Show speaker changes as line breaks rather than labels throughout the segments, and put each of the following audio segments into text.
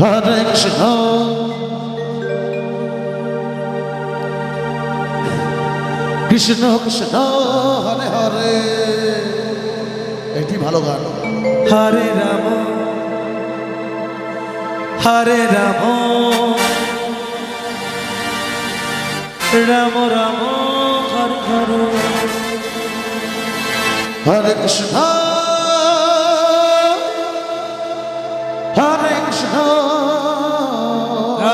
হরে কৃষ্ণ। কৃষ্ণ কৃষ্ণ হরে হরে। এটি ভালো গান।
হরে রাম হরে রাম। রাম রাম হরে হরে।
হরে কৃষ্ণ।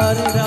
हरे